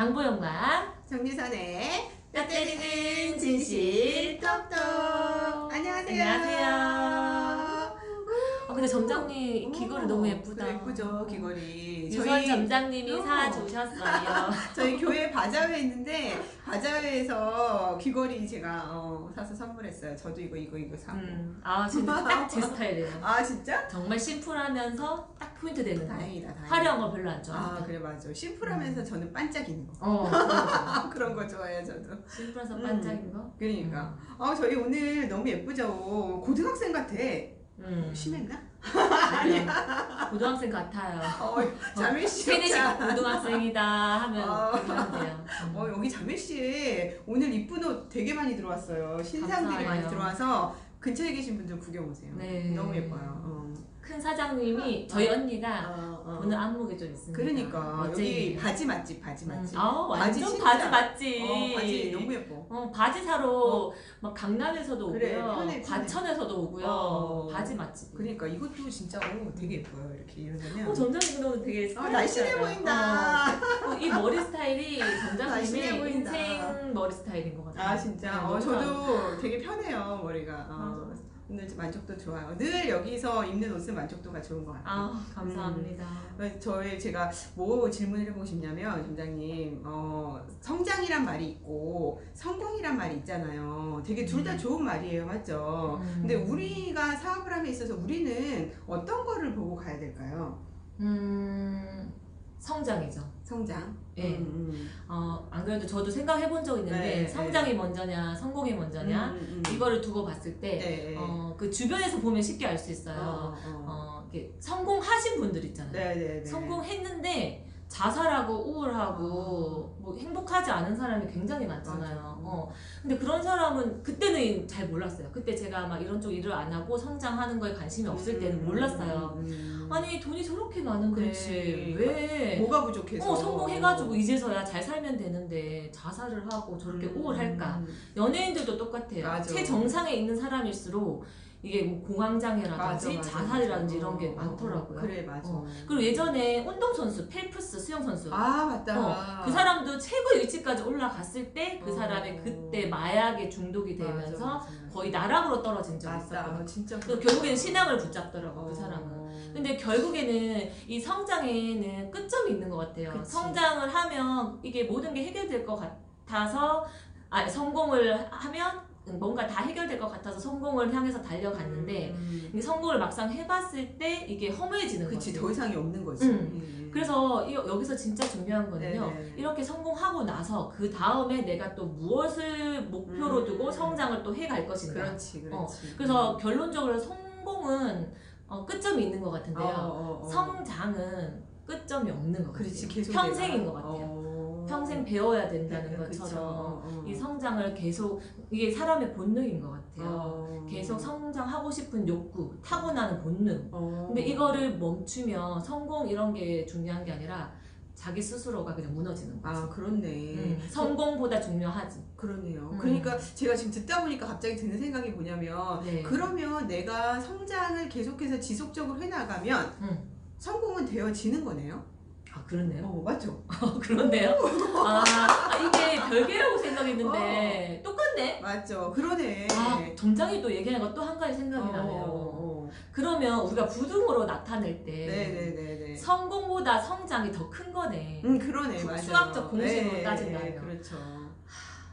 강보영과 정유선의 뼈 때리는 진실 톡톡 안녕하세요. 안녕하세요. 아 근데 점장님 이 귀걸이 오, 너무 예쁘다. 그래, 예쁘죠 귀걸이. 유선 점장님이 어. 사주셨어요. 저희 교회 바자회 있는데 바자회에서 귀걸이 제가 어, 사서 선물했어요. 저도 이거 이거 이거 사고. 음, 아 진짜 딱 제 스타일이에요. 아 진짜? 정말 심플하면서 딱 포인트 되는 거. 다행이다. 다행이다. 화려한 거 별로 안아 좋아해요. 그래 맞아. 심플하면서 저는 반짝이는 거. 어, 그런 거. 아, 좋아해요 저도. 심플해서 음. 반짝인 거. 그러니까. 아 저희 오늘 너무 예쁘죠. 고등학생 같아. 음. 심했나? 아니야. 고등학생 같아요. 어, 자매 씨. 세대식 고등학생이다 하면 어. 돼요. 음. 어, 여기 자매씨에 오늘 이쁜 옷 되게 많이 들어왔어요. 신상들이 많이 감사해요. 들어와서 근처에 계신 분들 구경 오세요. 네. 너무 예뻐요. 어. 큰 사장님이 저희 언니가 어, 어. 오늘 안목이 좀 있습니다. 그러니까 여기 멋쟁이에요. 바지 맛집, 바지 음, 맛집. 아 바지 완전 진짜. 바지 맞지. 어, 바지 너무 예뻐. 어, 바지 사러 막 강남에서도 그래, 오고요, 편해, 편해. 과천에서도 오고요. 어. 바지 맛집. 그러니까 이것도 진짜 오, 되게 예뻐요. 이렇게 이러면. 어, 점장님 오늘 되게 어, 스타일리시하다. 날씬해 보인다. 어, 이 머리 스타일이 날씬해 점장님의 보인다. 인생 머리 스타일인 것 같아요. 아 진짜. 네, 어, 너무 저도 되게 편해요 머리가. 어. 맞아. 오늘 만족도 좋아요. 늘 여기서 입는 옷은 만족도가 좋은 것 같아요. 아 감사합니다. 저희 제가 뭐 질문을 해보고 싶냐면 점장님 어, 성장이란 말이 있고 성공이란 말이 있잖아요. 되게 둘다 음. 좋은 말이에요, 맞죠? 음. 근데 우리가 사업을 함에 있어서 우리는 어떤 거를 보고 가야 될까요? 음 성장이죠. 성장. 예. 음, 어, 안 그래도 저도 생각해 본 적 있는데 네, 성장이 먼저냐 성공이 음. 먼저냐 음, 음. 이거를 두고 봤을 때 네. 어, 그 주변에서 보면 쉽게 알 수 있어요. 어, 어, 어. 이렇게 성공하신 분들 있잖아요. 네, 네, 네. 성공했는데 자살하고 우울하고 뭐 행복하지 않은 사람이 굉장히 많잖아요. 어. 근데 그런 사람은 그때는 잘 몰랐어요. 그때 제가 막 이런 쪽 일을 안 하고 성장하는 거에 관심이 없을 때는 음, 몰랐어요. 음, 음. 아니 돈이 저렇게 많은데 그렇지. 왜 뭐가 부족해서? 어, 성공해가지고 이제서야 잘 살면 되는데 자살을 하고 저렇게 음, 우울할까? 음. 연예인들도 똑같아요. 맞아. 최정상에 있는 사람일수록 이게 뭐 공황장애라든지 맞아, 맞아, 자살이라든지 맞아. 이런 게 어, 어, 많더라고요. 그래, 맞아. 어. 그리고 예전에 운동 선수, 펠프스 수영 선수. 아, 맞다. 어, 그 사람도 최고의 위치까지 올라갔을 때그 어. 사람이 그때 마약에 중독이 되면서. 거의 나락으로 떨어진 적이. 아, 진짜. 그 그렇다. 결국에는 신앙을 붙잡더라고 그 어. 사람은. 근데 결국에는 이 성장에는 끝점이 있는 것 같아요. 그치. 성장을 하면 이게 모든 게 해결될 것 같아서 아 성공을 하면 뭔가 다 해결될 것 같아서 성공을 향해서 달려갔는데 음. 이 성공을 막상 해봤을 때 이게 허무해지는 그치. 더 이상이 없는 거지. 음. 음. 그래서 이- 여기서 진짜 중요한 거는요. 네네. 이렇게 성공하고 나서 그 다음에 내가 또 무엇을 목표로 음. 두고 성장을 또 해갈 것인가. 그렇지, 그렇지. 그래서 결론적으로 성공은 어, 끝점이 있는 것 같은데요. 어, 어, 어. 성장은 끝점이 없는 것 같아요. 그렇지 계속 평생인 것 같아요. 어. 평생 배워야 된다는 네, 것처럼 그쵸. 어. 이 성장을 계속 이게 사람의 본능인 것 같아요. 어. 계속 성장하고 싶은 욕구, 타고나는 본능. 어. 근데 이거를 멈추면 성공 이런 게 중요한 게 아니라 자기 스스로가 그냥 무너지는 거지. 아 그렇네. 음, 성공보다 중요하지. 그러네요. 음. 그러니까 제가 지금 듣다 보니까 갑자기 드는 생각이 뭐냐면 네. 그러면 내가 성장을 계속해서 지속적으로 해나가면 음. 성공은 되어지는 거네요. 아 그렇네요. 어 맞죠? 그런데요. 아, 아, 이게 별개라고 생각했는데 똑같네. 맞죠. 그러네. 아 점장이 또 얘기하는 거또한 가지 생각이 어, 나네요. 어, 어. 그러면 우리가 부등으로 나타낼 때 네네네네. 성공보다 성장이 더 큰 거네. 음 그러네 수- 맞아요. 수학적 공식으로 네, 따진다면. 그렇죠.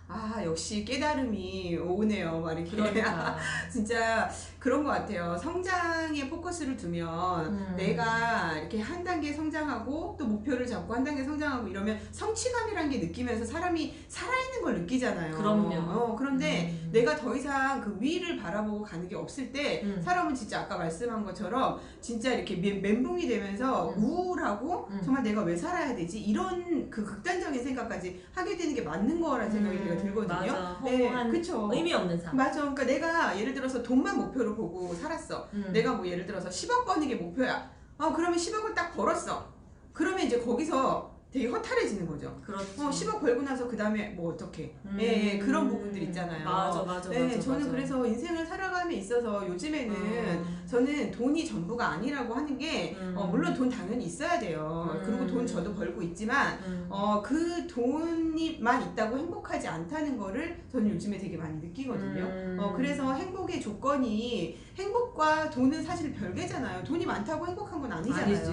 아 역시 깨달음이 오네요, 말 이렇게. 그러니까. 진짜 그런 것 같아요. 성장에 포커스를 두면 음. 내가 이렇게 한 단계 성장하고 또 목표를 잡고 한 단계 성장하고 이러면 성취감이란 게 느끼면서 사람이 살아있는 걸 느끼잖아요. 그럼요. 어, 그런데 음. 내가 더 이상 그 위를 바라보고 가는 게 없을 때 음. 사람은 진짜 아까 말씀한 것처럼 진짜 이렇게 멘- 멘붕이 되면서 음. 우울하고 음. 정말 내가 왜 살아야 되지 이런 그 극단적인 생각까지 하게 되는 게 맞는 거라는 생각이 제가 들거든요. 음, 맞아. 네, 허무한 그쵸. 의미 없는 삶. 맞아. 그러니까 내가 예를 들어서 돈만 목표로 보고 살았어. 음. 내가 뭐 예를 들어서 10억 버는 게 목표야. 아, 그러면 10억을 딱 벌었어. 그러면 이제 거기서 되게 허탈해지는 거죠. 그렇죠. 어, 10억 벌고 나서 그 다음에 뭐 어떻게? 음. 예, 예, 그런 부분들 있잖아요. 맞아, 맞아, 네, 맞아. 저는 맞아. 그래서 인생을 살아감에 있어서 요즘에는 음. 저는 돈이 전부가 아니라고 하는 게 음. 어, 물론 돈 당연히 있어야 돼요. 음. 그리고 돈 저도 벌고 있지만 음. 어, 그 돈이만 있다고 행복하지 않다는 거를 저는 요즘에 되게 많이 느끼거든요. 음. 어, 그래서 행복의 조건이 행복과 돈은 사실 별개잖아요. 돈이 많다고 행복한 건 아니잖아요. 아니지.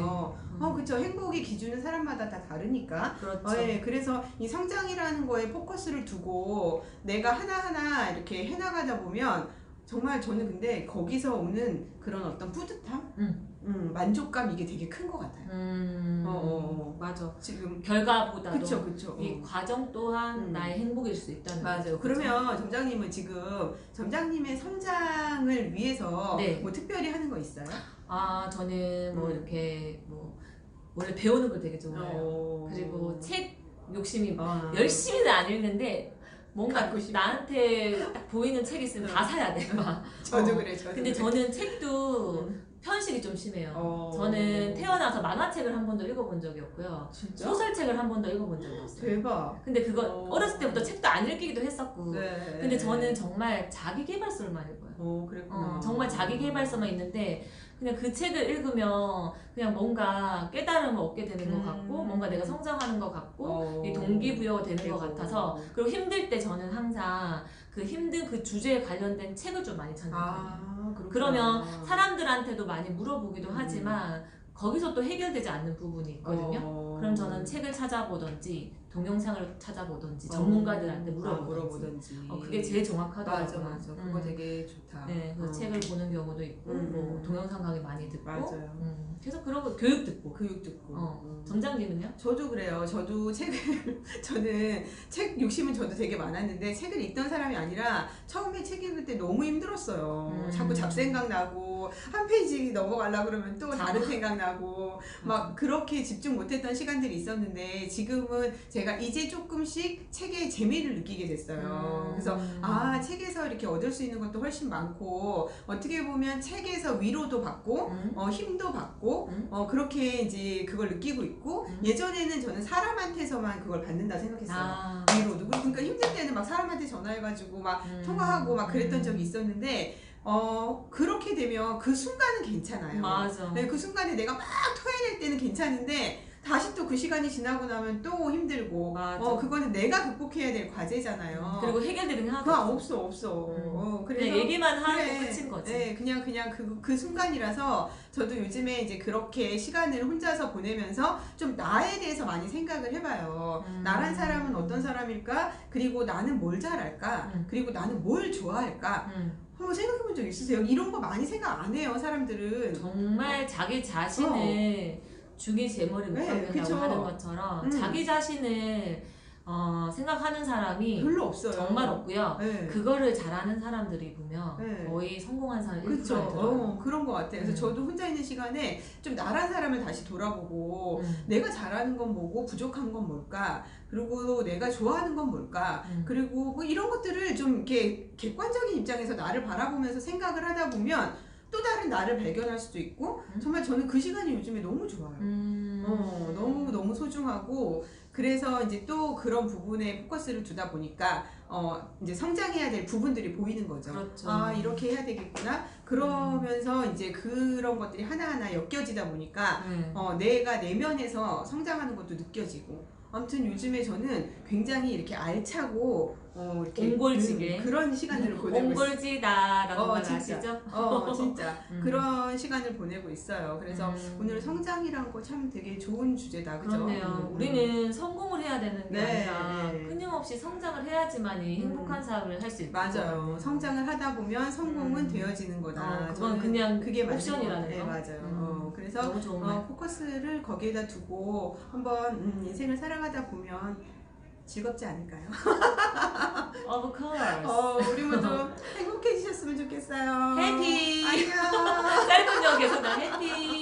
음. 어, 그쵸. 행복의 기준은 사람마다 다 다르니까. 그렇죠. 어, 예, 그래서 이 성장이라는 거에 포커스를 두고 내가 하나 하나 이렇게 해나가다 보면 정말 저는 근데 거기서 오는 그런 어떤 뿌듯함? 음. 음, 만족감 이게 되게 큰 것 같아요. 음. 어, 어, 맞아. 지금. 결과보다도 그쵸, 그쵸. 이 어. 과정 또한 음. 나의 행복일 수 있다는 맞아요. 거죠. 그러면 점장님은 지금 점장님의 성장을 위해서 네. 뭐 특별히 하는 거 있어요? 아 저는 뭐 음. 이렇게 뭐 원래 배우는 걸 되게 좋아해요. 어. 그리고 책 욕심이 어. 열심히는 안 읽는데 뭔가. 나한테 딱 보이는 책 있으면 다 사야 돼. 막. 저도 어. 그래, 저도 근데 그래. 저는 책도 음. 편식이 좀 심해요. 어. 저는 태어나서 만화책을 한 번도 읽어본 적이 없고요. 진짜? 소설책을 한 번도 읽어본 적이 없어요. 대박. 근데 그거 어. 어렸을 때부터 책도 안 읽기도 했었고. 네. 근데 저는 정말 자기 개발서를만 읽어요. 어, 그랬구나. 어, 정말 자기 개발서만 있는데 그냥 그 책을 읽으면 그냥 뭔가 깨달음을 얻게 되는 것 음. 같고 뭔가 내가 성장하는 것 같고 어. 이 동기부여가 되는 것. 같아서 그리고 힘들 때 저는 항상 그 힘든 그 주제에 관련된 책을 좀 많이 찾는 거예요. 아. 그러면 사람들한테도 많이 물어보기도 음. 하지만 거기서 또 해결되지 않는 부분이 있거든요. 어. 그럼 저는 책을 찾아보든지 동영상을 찾아보든지 어. 전문가들한테 아, 물어보든지 물어보든지. 어, 그게 제일 정확하더라고요. 맞아, 맞아. 그거 음. 되게 좋다. 네, 그 어. 책을 보는 경우도 있고 음. 뭐 동영상 강의 많이 듣고 맞아요. 음, 계속 그러고 교육 듣고 교육 듣고. 어. 음. 점장님은요? 저도 그래요. 저도 책을 저는 책 욕심은 저도 되게 많았는데 책을 읽던 사람이 아니라 처음에 책 읽을 때 너무 힘들었어요. 음. 자꾸 잡생각 나고 한 페이지 넘어가려 그러면 또 다른 생각 나고 막 그렇게 집중 못했던 시간들이 있었는데 지금은 제가 이제 조금씩 책의 재미를 느끼게 됐어요. 음. 그래서 아 책에서 이렇게 얻을 수 있는 것도 훨씬 많고 어떻게 보면 책에서 위로도 받고 음. 어, 힘도 받고 음. 어, 그렇게 이제 그걸 느끼고 있고 음. 예전에는 저는 사람한테서만 그걸 받는다 생각했어요. 아, 위로도 그러니까 힘들 때는 막 사람한테 전화해가지고 막 음. 통화하고 막 그랬던 음. 적이 있었는데 어 그렇게 되면 그 순간은 괜찮아요. 맞아. 네, 그 순간에 내가 막 토해낼 때는 괜찮은데 다시 또 그 시간이 지나고 나면 또 힘들고 맞아. 어 그거는 내가 극복해야 될 과제잖아요. 그리고 해결되는 게 하나도 그거 없어. 없어. 음. 어, 그냥 그래서 얘기만 하고 그래. 끝인 거지. 네, 그냥 그냥 그, 그 순간이라서 저도 요즘에 이제 그렇게 시간을 혼자서 보내면서 좀 나에 대해서 많이 생각을 해봐요. 음. 나란 사람은 어떤 사람일까? 그리고 나는 뭘 잘할까? 음. 그리고 나는 뭘 좋아할까? 음, 한번 생각해본 적 있으세요? 이런 거 많이 생각 안 해요, 사람들은. 정말 자기 자신을 죽이 제 머리 못 네, 감는다고. 하는 것처럼 음. 자기 자신을 어, 생각하는 사람이 별로 없어요. 정말 없고요. 네. 그거를 잘하는 사람들이 보면 네. 거의 성공한 사람 1%에 그쵸. 들어요. 어, 그런 것 같아요. 그래서 음. 저도 혼자 있는 시간에 좀 나란 사람을 다시 돌아보고 음, 내가 잘하는 건 뭐고 부족한 건 뭘까? 그리고 내가 좋아하는 건 뭘까? 음. 그리고 뭐 이런 것들을 좀 이렇게 객관적인 입장에서 나를 바라보면서 생각을 하다 보면 또 다른 나를 발견할 수도 있고 음. 정말 저는 그 시간이 요즘에 너무 좋아요. 음. 어, 너무 너무 소중하고 그래서 이제 또 그런 부분에 포커스를 두다 보니까 어, 이제 성장해야 될 부분들이 보이는 거죠. 그렇죠. 아 이렇게 해야 되겠구나. 그러면서 이제 그런 것들이 하나하나 엮여지다 보니까 네. 어, 내가 내면에서 성장하는 것도 느껴지고 아무튼 요즘에 저는 굉장히 이렇게 알차고 어, 이렇게 옹골지게. 음, 그런 시간들을 보내고 있어요. 옹골지다라는 어. 아시죠? 어 진짜 음. 그런 시간을 보내고 있어요. 그래서 음. 오늘 성장이란 거 참 되게 좋은 주제다, 그죠? 그렇네요. 음, 우리는 성공을 해야 되는 게 네, 아니라 네. 끊임없이 성장을 해야지만이 음. 행복한 삶을 할 수 있는 맞아요. 성장을 하다 보면 성공은 음. 되어지는 거다. 어, 그건 그냥 그게 옵션이라는. 거. 네, 맞아요. 음. 어, 그래서. 어, 포커스를 거기에다 두고 한번 음, 인생을 살아가다 보면 즐겁지 않을까요? Of course. 어, 우리 모두 행복해지셨으면 좋겠어요. 해피. 안녕. 짧은 역에서 나 해피.